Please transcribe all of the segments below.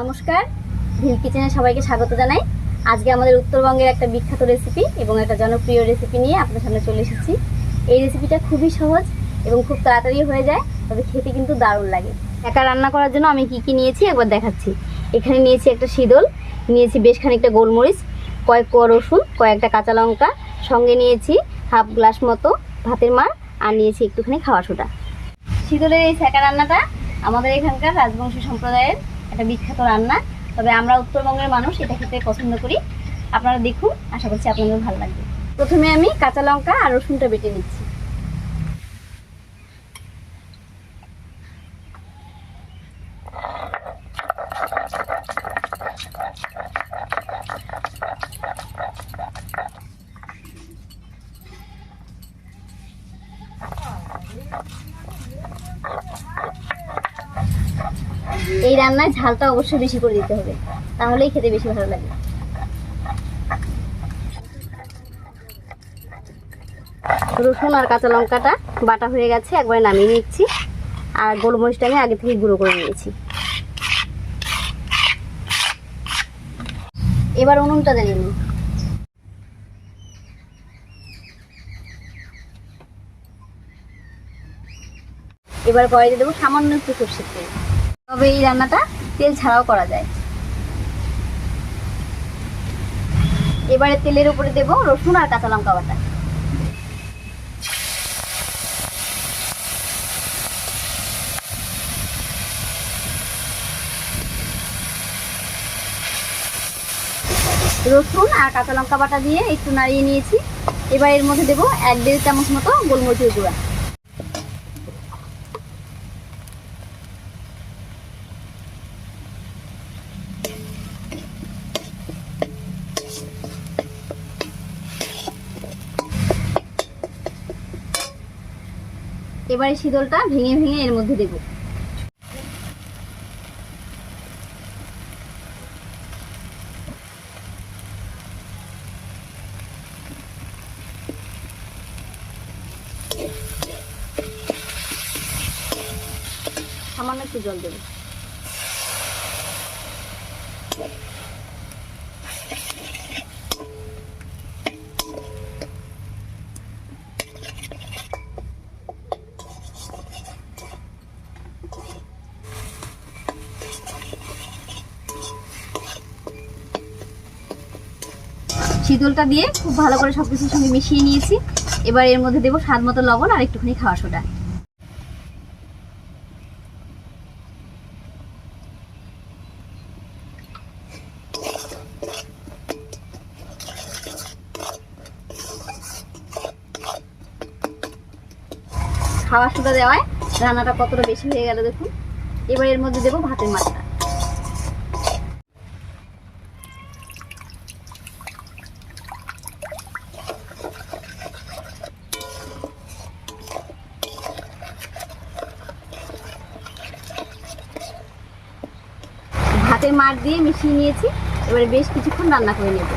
নমস্কার ভিল কিচেনে সবাইকে স্বাগত জানাই। আজকে আমাদের উত্তরবঙ্গের একটা বিখ্যাত রেসিপি এবং একটা জনপ্রিয় রেসিপি নিয়ে আপনার সামনে চলে এসেছি। এই রেসিপিটা খুবই সহজ এবং খুব তাড়াতাড়ি হয়ে যায়, তবে খেতে কিন্তু দারুণ লাগে। একা রান্না করার জন্য আমি কি কি নিয়েছি একবার দেখাচ্ছি। এখানে নিয়েছি একটা শীতল নিয়েছি বেশ খানিকটা গোলমরিচ, কয়েক কোয়া রসুন, কয়েকটা কাঁচা লঙ্কা, সঙ্গে নিয়েছি হাফ গ্লাস মতো ভাতের মার, আর নিয়েছি একটুখানি খাওয়া সোডা। শীতলের এই সেকা রান্নাটা আমাদের এখানকার রাজবংশী সম্প্রদায়ের একটা বিখ্যাত রান্না। তবে আমরা উত্তরবঙ্গের মানুষ, এটা খেতে পছন্দ করি। আপনারা দেখুন, আশা করছি আপনাদের ভালো লাগবে। প্রথমে আমি কাঁচা লঙ্কা আর রসুনটা বেটে নিচ্ছি। এই রান্নায় ঝালটা অবশ্যই বেশি করে দিতে হবে, তাহলেই খেতে বেশি ভালো লাগে। রসুন আর কাঁচা লঙ্কাটা বাটা হয়ে গেছে, একবারে নামিয়ে নিচ্ছি। আর গোলমরিচটা আমি আগে থেকে গুঁড়ো করে নিয়েছি। এবার উনুনটা জ্বালিয়ে নিই। এবার কড়াইতে দেবো সামান্য একটু সর্ষের তেল। তবে এই রান্নাটা তেল ছাড়াও করা যায়। এবারে তেলের উপরে দেব রসুন আর কাঁচা লঙ্কা বাটা। রসুন আর কাঁচা লঙ্কা বাটা দিয়ে একটু নাড়িয়ে নিয়েছি। এবার এর মধ্যে দেবো এক দেড় চামচ মতো গোলমরিচের গুঁড়া। এবারে শীতলটা ভেঙে ভেঙে এর মধ্যে দেব। সামান্য একটু জল দেবো। শীতলটা দিয়ে খুব ভালো করে সব কিছুর সঙ্গে মিশিয়ে নিয়েছি। এবার এর মধ্যে দেবো স্বাদ মতো লবণ আর একটুখানি খাওয়া সোডা। খাওয়া সোডা দেওয়ায় রান্নাটা কতটা বেশি হয়ে গেল দেখুন। এবার এর মধ্যে দেবো ভাতের মাছটা ভাতের মার দিয়ে মিশিয়ে নিয়েছি। এবারে বেশ কিছুক্ষণ রান্না করে নেব।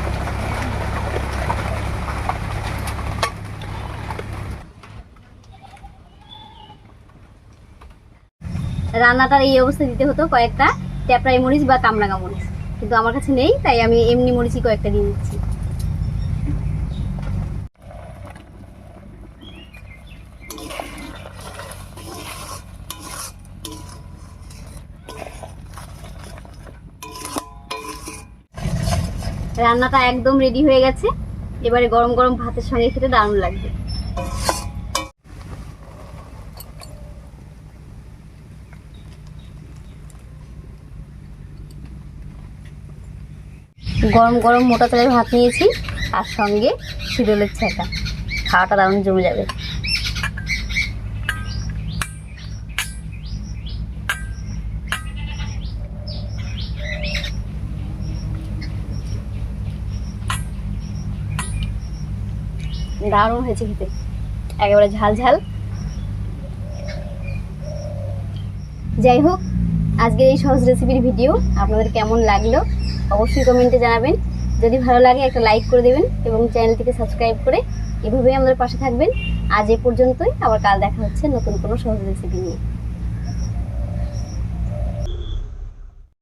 রান্নাটার এই অবস্থা দিতে হতো কয়েকটা ট্যাপরাই মরিচ বা কামরাঙা মরিচ। কিন্তু আমার কাছে নেই, তাই আমি এমনি মরিচই কয়েকটা দিয়ে দিচ্ছি। রান্নাটা একদম রেডি হয়ে গেছে। এবারে গরম গরম ভাতের সঙ্গে খেতে দারুণ লাগবে। গরম গরম মোটা চালের ভাত নিয়েছি, আর সঙ্গে শিরলের ছ্যাঁকা খাওয়াটা দারুণ জমে যাবে। দারুণ হয়েছে খেতে। একেবারে ঝাল ঝাল। যাই হোক, আজকের এই সহজ রেসিপির ভিডিও আপনাদের কেমন লাগল অবশ্যই কমেন্টে জানাবেন। যদি ভালো লাগে একটা লাইক করে দেবেন এবং চ্যানেলটিকে সাবস্ক্রাইব করে এভাবেই আমাদের পাশে থাকবেন। আজ এ পর্যন্তই, আবার কাল দেখা হচ্ছে নতুন কোনো সহজ রেসিপি নিয়ে।